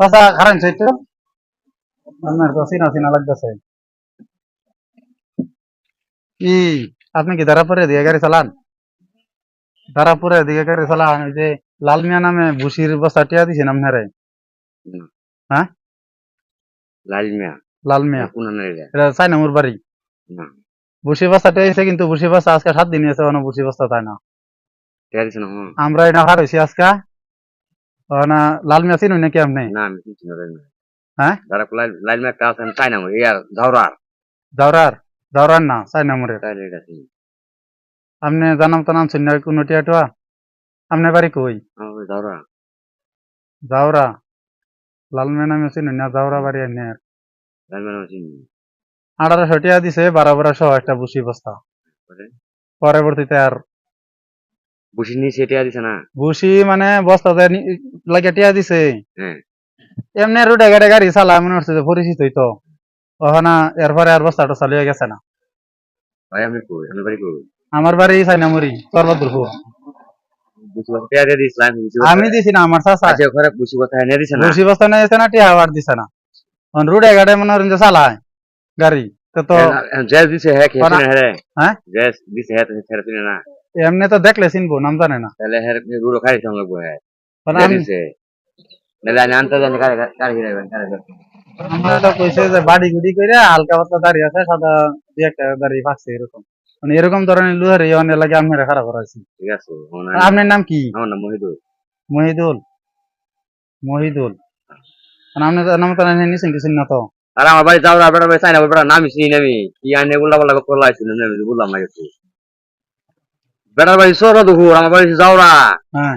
চাচা খারান চাইতো আপনার তো চিনা চিনা লাগতেছে। কি আপনি কি দারাপুরে দিয়ে গাড়ি চালান? দারাপুরে দিয়ে গাড়ি চালান ওই যে লাল মিয়া নামে ভুসির বস্তা টিয়া দিছেন আপনারে? লাল মিয়া। লাল মিয়া। এটা এটা চাইনামুর বাড়ি। ভুসি বস্তা টিয়াছে কিন্তু ভুসি বস্তা আজকে সাত দিন আছে ভুসি বস্তা তাই না। টেয়া দিছে না হুম। আমরা এটা হার আজকে। না লাল মিয়া চিনুন নাকি আপনি? না আমি কিছু না হ্যাঁ? যারা লাল লাল মিয়া কাজ আমি চাই না ইয়ার দাওরার দাওরার না চাইনামুরের তাইলে এটা আপনি জানাম তো নাম শুনে কোন টিয়া টুয়া আপনার বাড়ি কই? লাল মিয়া নামে চিনুন না জাউরা বাড়ি এনে লাল মিয়া নাম চিনি। আঠারোশো টিয়া দিছে বারো বারো সহ একটা ভুসি বস্তা। পরে? পরবর্তীতে আর? বুঝি নিচে টেয়া দিছে না? ভুসি মানে বস্তাতে নি- লাগে টিয়া দিছে। হ্যাঁ এমনি রুটে গাড়ি গাড়ি চালা মনে হচ্ছে যে পরিচিতই তো ওখানে এরপরে আর বস্তাটা চালিয়ে গেছে না। ভাই আমি কই? আমি বাড়ি কই? আমার বাড়ি দিছিলাম বুঝি আমি দিছি না আমার চাচা। আচ্ছা ওখানে বুঝি কথা এনে দিছে না? ভুসি বস্তা নিয়ে গেছে না টিয়া আবার দিছে না। রুটে গাড়ি মনে হচ্ছে যে চালায় গাড়ি তো তো জেস দিছে হ্যাঁ খেয়ে হ্যাঁ। হ্যাঁ? জেস দিছে হ্যাঁ তুমি ছেড়ে না। এমনি তো দেখলে চিনবো নাম জানে না। তাহলে হ্যাঁ রুড়ো খাই সঙ্গে লাগবো আমরা তো কইছে যে বাড়ি গুড়ি হালকা পাতলা দাঁড়িয়ে আছে সাদা দুই একটা দাঁড়িয়ে পাচ্ছে এরকম। মানে এরকম ধরনের লুহার এই অনেক লাগে খারাপ করাইছি ঠিক আছে আপনার নাম কি? আমার নাম মহিদুল। মহিদুল। মহিদুল। আর আপনার নাম তো নিছেন কিছু না তো? আর আমার বাড়ি যাওয়ার বেড়া বাড়ি চাই না বেড়া নামি চিনি কি করলা বললাম না বেড়ার বাড়ি সর দুপুর আমার বাড়ি যাওরা। হ্যাঁ।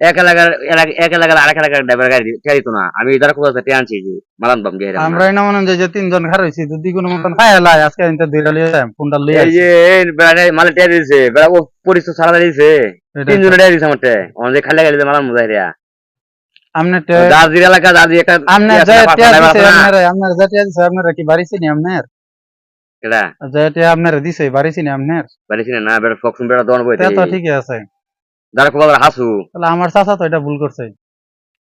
এক এলাকার এলাকা- এক এলাকার আরেক এলাকার ড্রাইভার গাড়ি না। আমি ইদার কোথাও তে আনছি যে মালান বাম গিয়ে আমরা না মনে যে তিনজন খার হয়েছি যদি কোনো মতন খাই লাই আজকে ইনতে দুইটা লিয়ে ফোনটা লিয়ে এই যে বেড়া মালে টিয়া দিয়েছে বেড়া ও পরিস্থিতি সারা দিয়েছে তিনজনে খালি গাড়ি মালান মজা হেরিয়া আপনি দার্জির এলাকা দার্জি একটা আপনার ইয়ে যে না, দিছে না? আপনার আপনার যে দিছে আপনার কি বাড়ি চিনি আপনার কেডা? যে টিয়া আপনার দিছে বাড়ি চিনি আপনার বাড়ি চিনে না বেড়া ফকসুন বেড়া দোয়ান বইতে। তো ঠিকই আছে। যারা খুব হাসু। তাহলে আমার চাচা তো এটা ভুল করছে।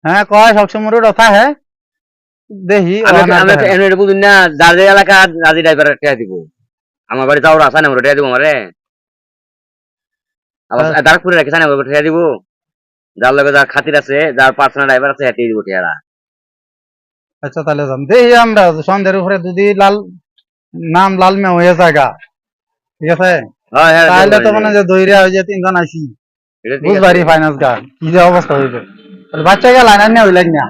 হ্যাঁ কয় সবসময় রোড কথা হ্যাঁ? দেখি আমি বুঝুন না দার্জি এলাকা দার্জি ড্রাইভার টিয়া দিব। আমার বাড়ি যাওয়ার আসা না টিয়া দিব আমারে। আবার হ্যাঁ। দাঁড়পুরে রাখি না টিয়া দিব। যার লগে যার খাতির আছে যার পার্সোনাল ড্রাইভার আছে হেঁটে দিব টিয়ারা আচ্ছা তাহলে যাম দেখি আমরা সন্ধ্যের উপরে যদি লাল নাম লাল মে হয়ে জায়গা ঠিক আছে? তাহলে তো মনে যে দৈরিয়া হয়ে যে তিনজন আইছি। এটা ঠিক আছে। বুঝবারি ফাইন্যান্স গা কি যে অবস্থা হইবে তাহলে বাচ্চা গেল আইনা নিয়ে হইলেন না?